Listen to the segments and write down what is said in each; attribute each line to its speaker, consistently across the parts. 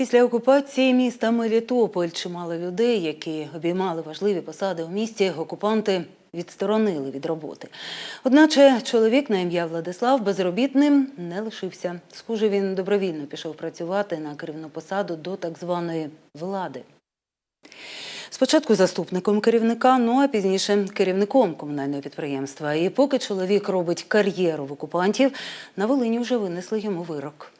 Speaker 1: Після окупації міста Мелітополь чимало людей, які обіймали важливі посади у місті, окупанти відсторонили від роботи. Одначе чоловік на ім'я Владислав безробітним не лишився. Схоже, він добровільно пішов працювати на керівну посаду до так званої влади. Спочатку заступником керівника, ну а пізніше керівником комунального підприємства. І поки чоловік робить кар'єру в окупантів, на Волині вже винесли йому вирок.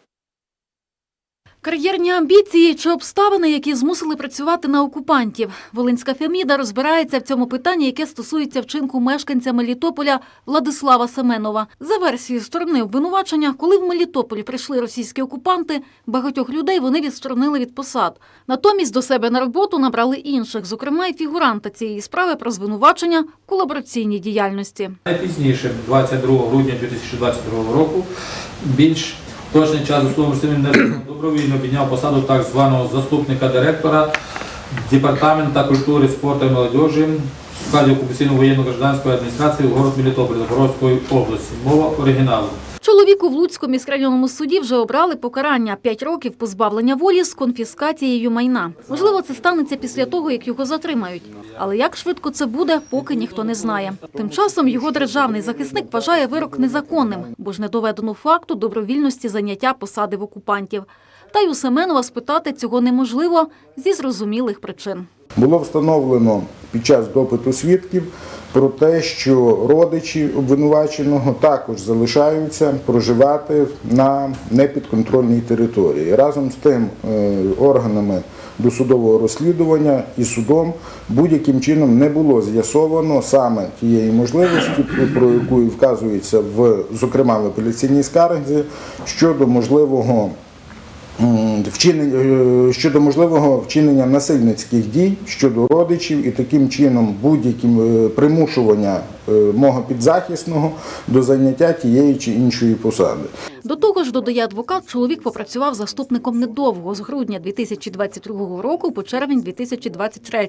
Speaker 2: Кар'єрні амбіції чи обставини, які змусили працювати на окупантів. Волинська Феміда розбирається в цьому питанні, яке стосується вчинку мешканця Мелітополя Владислава Семенова. За версією сторони обвинувачення, коли в Мелітополь прийшли російські окупанти, багатьох людей вони відсторонили від посад. Натомість до себе на роботу набрали інших, зокрема і фігуранта цієї справи про звинувачення в колабораційній діяльності.
Speaker 3: Найпізніше, 22 грудня 2022 року, більш точний час заступником добровільно підняв посаду так званого заступника директора Департамента культури, спорту і молодежі в складі окупаційно воєнно-гражданської адміністрації в город Мелітополь Запорозької області. Мова оригіналу.
Speaker 2: Чоловіку в Луцькому міськрайонному суді вже обрали покарання 5 років позбавлення волі з конфіскацією майна. Можливо, це станеться після того, як його затримають. Але як швидко це буде, поки ніхто не знає. Тим часом його державний захисник вважає вирок незаконним, бо ж не доведено факту добровільності заняття посади в окупантів. Та й у Семенова спитати цього неможливо зі зрозумілих причин.
Speaker 4: Було встановлено під час допиту свідків про те, що родичі обвинуваченого також залишаються проживати на непідконтрольній території. Разом з тим е, органами досудового розслідування і судом будь-яким чином не було з'ясовано саме тієї можливості, про яку і вказується в зокрема в апеляційній скарзі щодо можливого вчинення е, щодо можливого вчинення насильницьких дій щодо родичів і таким чином будь-яким е, примушування е, мого підзахисного до заняття тієї чи іншої посади.
Speaker 2: До того ж, додає адвокат, чоловік попрацював заступником недовго з грудня 2022 року по червень 2023,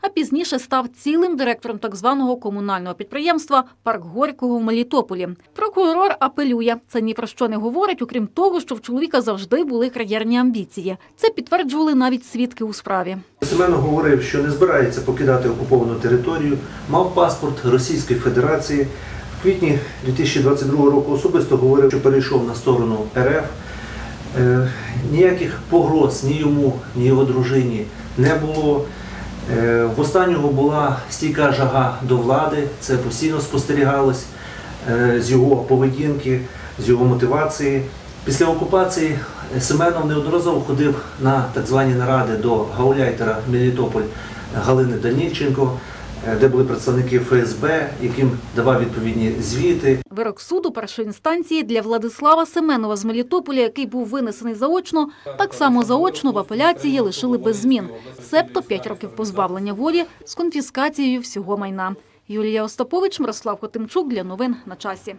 Speaker 2: а пізніше став цілим директором так званого комунального підприємства Парк Горького в Мелітополі. Прокурор апелює. Це ні про що не говорить, окрім того, що в чоловіка завжди були кар'єрні амбіції. Це підтверджували навіть свідки у справі.
Speaker 5: Семенов говорив, що не збирається покидати окуповану територію, мав паспорт Російської Федерації. В квітні 2022 року особисто говорив, що перейшов на сторону РФ. Е, ніяких погроз ні йому, ні його дружині не було. Е, в останнього була стійка жага до влади, це постійно спостерігалось е, з його поведінки, з його мотивації. Після окупації Семенов неодноразово ходив на так звані наради до гауляйтера Мелітополь Галини Данільченко, е, де були представники ФСБ, яким давав відповідні звіти.
Speaker 2: Вирок суду першої інстанції для Владислава Семенова з Мелітополя, який був винесений заочно, так само заочно в апеляції лишили без змін. Себто 5 років позбавлення волі з конфіскацією всього майна. Юлія Остапович, Мирослав Хотимчук для новин на часі.